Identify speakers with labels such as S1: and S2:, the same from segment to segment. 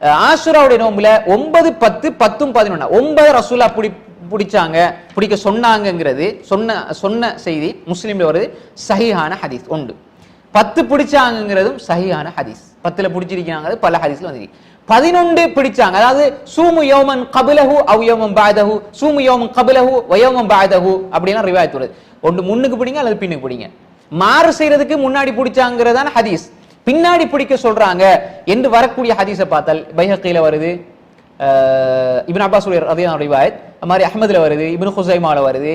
S1: ஆசுராவுடைய நோம்புல ஒன்பது பத்து பத்தும் பதினொன்னு. ஒன்பது ரசூலா பிடி பிடிச்சாங்க பிடிக்க சொன்னாங்கங்கிறது சொன்ன சொன்ன செய்தி முஸ்லீம்ல வருது. சஹீஹான ஹதீஸ் உண்டு. பத்து பிடிச்சாங்கங்கிறதும் சஹியான ஹதீஸ். பத்துல பிடிச்சிருக்கிறாங்க பல ஹதீஸ்ல வந்து பதினொன்று பிடிச்சாங்க. அதாவது சூமு யோமன் கபிலஹு அவ் யோமன் பாதஹு. சூமு யோமன் கபிலஹு வயோமன் பாதஹு. அப்படிலாம் ரிவாயத்து வருது. ஒன்று முன்னுக்கு பிடிங்க அல்லது பின்னுக்கு பிடிங்க. மாறு செய்யறதுக்கு முன்னாடி பிடிச்சாங்கிறதான ஹதீஸ். பின்னாடி பிடிக்க சொல்றாங்க என்று வரக்கூடிய ஹதீஸை பார்த்தால் பைஹக்கையில வருது இபின் அப்பாஸ் ரதியான ரிவாயத் அது மாதிரி அஹமதுல வருது இபின் ஹுசைமால வருது.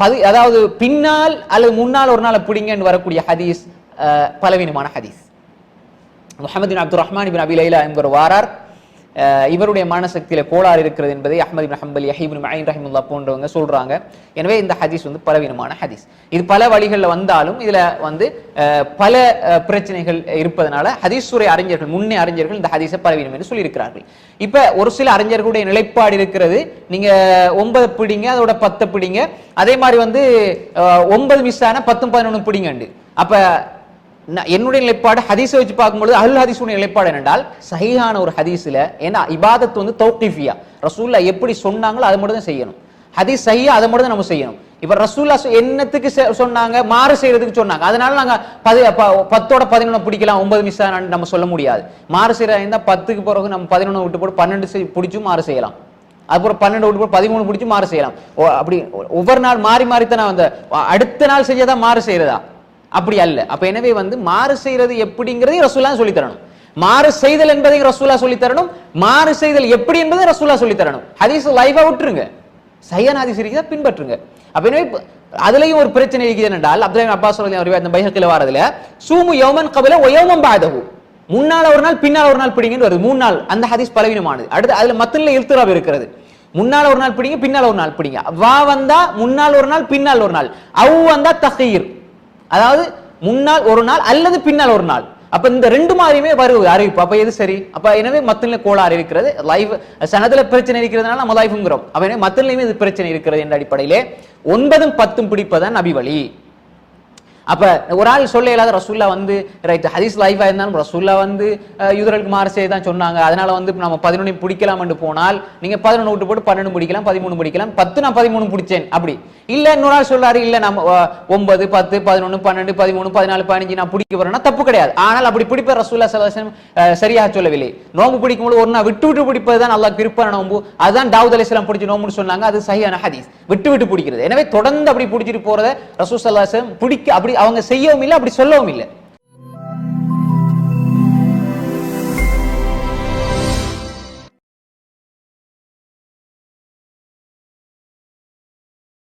S1: பதி அதாவது பின்னால் அல்லது முன்னால் ஒரு நாள் பிடிங்கன்னு வரக்கூடிய ஹதீஸ் பலவீனமான ஹதீஸ். Muhammad Abdul Rahman ibn Abi Laila என்கிற வாரார் இவருடைய மனசக்தியில கோளாறு இருக்கிறது என்பதை அஹமது பின் ஹம்பல் யஹீபின் மயின் ரஹிமுல்லா போன்றவங்க சொல்றாங்க. எனவே இந்த ஹதீஸ் வந்து பலவீனமான ஹதீஸ். இது பல வழிகளில் வந்தாலும் இதுல வந்து பல பிரச்சனைகள் இருப்பதனால ஹதீஸுரை அறிஞர்கள் முன்னே அறிஞர்கள் இந்த ஹதீஸை பலவீனம் என்று சொல்லியிருக்கிறார்கள். இப்ப ஒரு சில அறிஞர்களுடைய நிலைப்பாடு இருக்கிறது. நீங்க ஒன்பது பிடிங்க அதோட பத்து பிடிங்க. அதே மாதிரி வந்து ஒன்பது மிஸ் ஆன பத்தும் பதினொன்று பிடிங்கண்டு. அப்ப என்னுடைய நிலைப்பாடு ஹதீஸை வச்சு பார்க்கும்போது அல் ஹதீஸுடைய நிலைப்பாடு என்னென்றால் சஹீஹான ஒரு ஹதீஸில் ஏன்னா இபாதத் வந்து தௌக்கிஃபியா ரசூல்லா எப்படி சொன்னாங்களோ அதை மட்டும் தான் செய்யணும். ஹதீஸ் சஹியா அதை மட்டும் தான் நம்ம செய்யணும். இப்ப ரசூல்லா என்னத்துக்கு செ- சொன்னாங்க மாறு செய்யறதுக்கு சொன்னாங்க. அதனால நாங்க பதி ப- பத்தோட பதினொன்று பிடிக்கலாம் ஒன்பது மிஸ் நம்ம சொல்ல முடியாது. மாறு செய்யறதா இருந்தால் பத்துக்கு பிறகு நம்ம பதினொன்று விட்டு போட்டு பன்னெண்டு பிடிச்சும் மாறு செய்யலாம். அப்புறம் பன்னெண்டு விட்டு போட்டு பதிமூணு பிடிச்சு மாறு செய்யலாம். ஓ, அப்படி ஒவ்வொரு நாள் மாறி மாறித்தான் தான் அந்த அடுத்த நாள் செஞ்சதான் மாறு செய்யறதா? அப்படி அல்ல. அப்ப எனவே வந்து மாறு செய்யறது எப்படிங்கிறதையும் ரசூலா சொல்லி தரணும் மாறு செய்தல் என்பதையும் ரசூலா சொல்லி தரணும் மாறு செய்தல் எப்படி என்பதை ரசூலா சொல்லி தரணும் ஹதீஸ் லைஃபா விட்டுருங்க. சையன் ஹதீஸ் இருக்குதா பின்பற்றுங்க. அப்ப எனவே அதுலயும் ஒரு பிரச்சனை இருக்குது என்றால் அப்துல் அப்பாஸ் ரலியல்லாஹு அந்த பைஹக்கில வாரதுல சூமு யௌமன் கபில ஒயௌமன் பாதஹு. முன்னால ஒரு நாள் பின்னால ஒரு நாள் பிடிங்கன்னு வருது. மூணு நாள். அந்த ஹதீஸ் பலவீனமானது. அடுத்து அதுல மத்தில இழுத்துறாப் இருக்கிறது. முன்னால ஒரு நாள் பிடிங்க பின்னால ஒரு நாள் பிடிங்க. வா வந்தா முன்னால் ஒரு நாள் பின்னால் ஒரு நாள். அவ் வந்தா தஹீர். அதாவது முன்னால் ஒரு நாள் அல்லது பின்னால் ஒரு நாள். அப்ப இந்த ரெண்டு மாதிரியுமே வருவது அறிவிப்பு. அப்ப எது சரி? அப்ப எனவே மத்தில கோளாறு இருக்கிறது. லைஃப் சனத்துல பிரச்சனை இருக்கிறதுனால நம்ம லைஃப்ங்கிறோம். அப்ப எனவே மத்திலையுமே இது பிரச்சனை இருக்கிறது என்ற அடிப்படையிலே ஒன்பதும் பத்தும் பிடிப்பதன் அபிவழி அப்ப ஒரு ஆள் சொல்ல இல்லாத ரசூல்லா வந்து ரைட் ஹதீஸ் லைஃபா இருந்தாலும் ரசூல்லா வந்து அஹ், யூதர்களுக்கு மாறு செய்ய தான் சொன்னாங்க. அதனால வந்து நம்ம பதினொன்று பிடிக்கலாம் போனால் நீங்க பதினொன்று விட்டு போட்டு பன்னெண்டு பிடிக்கலாம் பதிமூணு பிடிக்கலாம் பத்து நான் பதிமூணு பிடிச்சேன் அப்படி. இல்ல இன்னொரு ஆள் சொல்றாரு இல்ல நம்ம ஒன்பது பத்து பதினொன்று பன்னெண்டு பதிமூணு பதினாலு பதினஞ்சு நான் பிடிக்க போறேன்னா தப்பு கிடையாது. ஆனால் அப்படி பிடிப்ப ரசூல்லா சலாசனம் சரியாக சொல்லவில்லை. நோம்பு பிடிக்கும்போது ஒரு நாள் விட்டு விட்டு பிடிப்பது தான் நல்லா விருப்பம் நோம்பு. அதுதான் தாவூத் அலிஸ்லாம் பிடிச்ச நோம்புன்னு சொன்னாங்க. அது சரியான ஹதீஸ். விட்டு விட்டு பிடிக்கிறது. எனவே தொடர்ந்து அப்படி பிடிச்சிட்டு போறத ரசூல் சல்லாசம் பிடிக்க அப்படி அவங்க செய்யவும் இல்லை அப்படி சொல்லவும் இல்லை.